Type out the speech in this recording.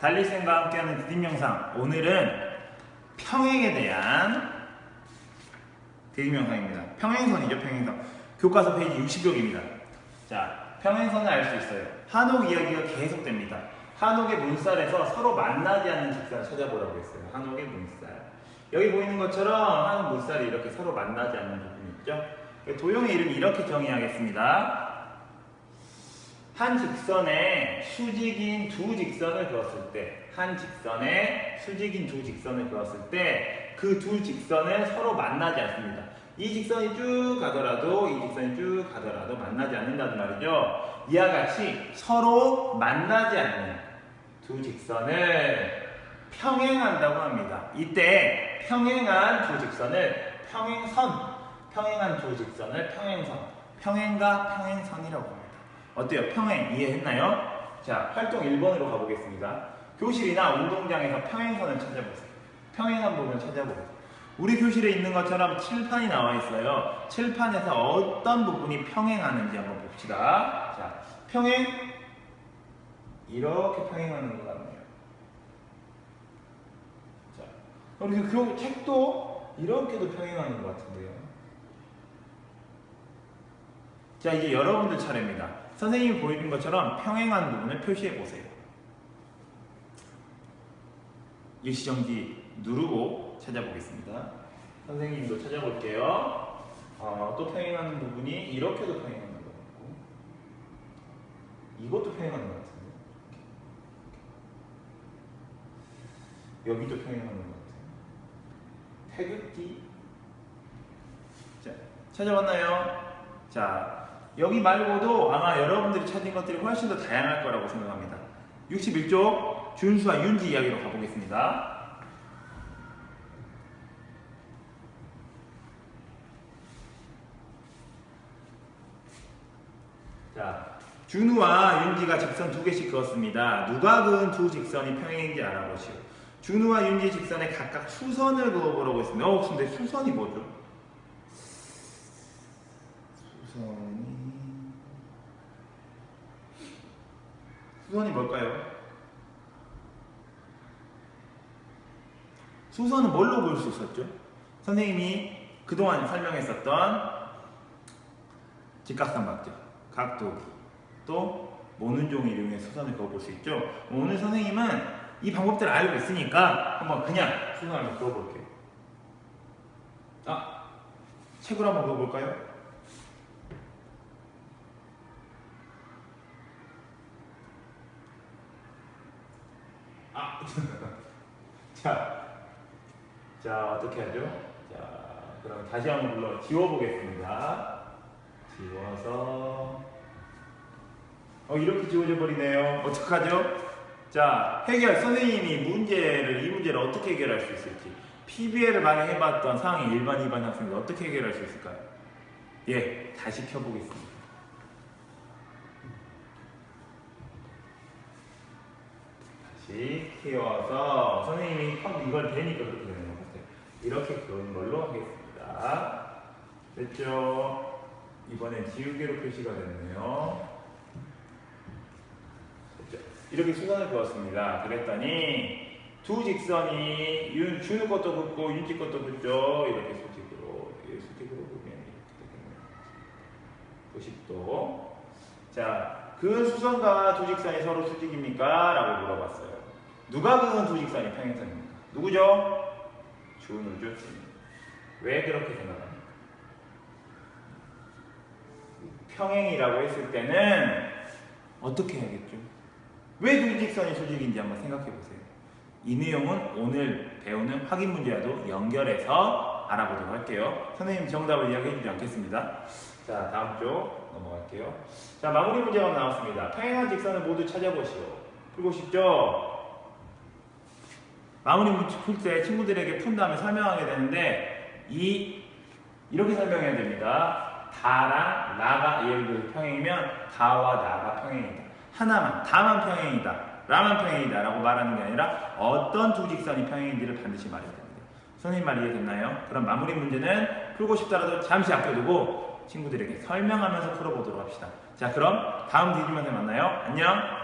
달리쌤과 함께하는 디딤 영상 오늘은 평행에 대한 디딤 영상입니다. 평행선이죠 평행선. 교과서 페이지 60쪽입니다. 자 평행선을 알 수 있어요. 한옥 이야기가 계속됩니다. 한옥의 문살에서 서로 만나지 않는 직선을 찾아보라고 했어요. 한옥의 문살. 여기 보이는 것처럼 한옥 문살이 이렇게 서로 만나지 않는 부분이 있죠. 도형의 이름이 이렇게 정의하겠습니다. 한 직선에 수직인 두 직선을 그었을 때, 한 직선에 수직인 두 직선을 그었을 때, 그 두 직선은 서로 만나지 않습니다. 이 직선이 쭉 가더라도, 이 직선이 쭉 가더라도 만나지 않는다는 말이죠. 이와 같이 서로 만나지 않는 두 직선을 평행한다고 합니다. 이때 평행한 두 직선을 평행선, 평행한 두 직선을 평행선, 평행과 평행선이라고 합니다. 어때요? 평행 이해했나요? 자, 활동 1번으로 가보겠습니다. 교실이나 운동장에서 평행선을 찾아보세요. 평행한 부분을 찾아보세요. 우리 교실에 있는 것처럼 칠판이 나와 있어요. 칠판에서 어떤 부분이 평행하는지 한번 봅시다. 자, 평행 이렇게 평행하는 것 같네요. 자, 우리 그 책도 이렇게도 평행하는 것 같은데요. 자, 이제 여러분들 차례입니다. 선생님이 보여준 것처럼 평행한 부분을 표시해 보세요. 일시정지 누르고 찾아보겠습니다. 선생님도 찾아볼게요. 어, 또 평행하는 부분이 이렇게도 평행하는 것 같고 이것도 평행하는 것 같은데 여기도 평행하는 것 같아요. 태극기 자, 찾아봤나요? 자, 여기 말고도 아마 여러분들이 찾은 것들이 훨씬 더 다양할 거라고 생각합니다. 61쪽 준수와 윤지 이야기로 가보겠습니다. 자, 준우와 윤지가 직선 두 개씩 그었습니다. 누가 그은 두 직선이 평행인지 알아보시오. 준우와 윤지 직선에 각각 수선을 그어보라고 했습니다. 어, 근데 수선이 뭐죠? 수선이 수선이 뭘까요? 수선은 뭘로 볼 수 있었죠? 선생님이 그동안 설명했었던 직각삼각형, 각도기, 또 모는 종을 이용해 수선을 그어볼 수 있죠? 오늘 선생님은 이 방법들을 알고 있으니까 한번 그냥 수선을 그어볼게요. 아, 책으로 한번 그어볼까요? 아, 자, 자 어떻게 하죠? 자, 그럼 다시 한번 불러 지워보겠습니다. 지워서 어 이렇게 지워져 버리네요. 어떡하죠? 자, 해결 선생님이 문제를 이 문제를 어떻게 해결할 수 있을지 PBL을 많이 해봤던 상위 일반 일반 학생들 어떻게 해결할 수 있을까요? 예, 다시 켜보겠습니다. 키워서 선생님이 컴 이걸 되니까 그렇게 되는 것 같아요. 이렇게 그은 걸로 하겠습니다. 됐죠? 이번엔 지우개로 표시가 됐네요. 됐죠? 이렇게 수선을 그었습니다. 그랬더니 두 직선이 윤, 준우 것도 긋고 윤지 것도 긋죠. 이렇게 수직으로 이 수직으로 보면 이렇게 되겠네요. 90도. 자, 그 수선과 두 직선이 서로 수직입니까? 라고 물어봤어요. 누가 그은 두 직선이 평행선입니까? 누구죠? 준우. 왜 그렇게 생각합니까? 평행이라고 했을 때는 어떻게 해야겠죠? 왜두 직선이 수직인지 한번 생각해 보세요. 이 내용은 오늘 배우는 확인 문제와도 연결해서 알아보도록 할게요. 선생님 정답을 이야기해 주지 않겠습니다. 자, 다음 쪽 넘어갈게요. 자, 마무리 문제가 나왔습니다. 평행한 직선을 모두 찾아보시오. 풀고 싶죠? 마무리 풀때 친구들에게 푼 다음에 설명하게 되는데 이 이렇게 설명해야 됩니다. 다랑 나가 예를 들어 평행이면 다와 나가 평행이다. 하나만 다만 평행이다. 라만 평행이다 라고 말하는 게 아니라 어떤 두 직선이 평행인지를 반드시 말해야 됩니다. 선생님 말 이해됐나요? 그럼 마무리 문제는 풀고 싶더라도 잠시 아껴두고 친구들에게 설명하면서 풀어보도록 합시다. 자 그럼 다음 디디먼에 만나요. 안녕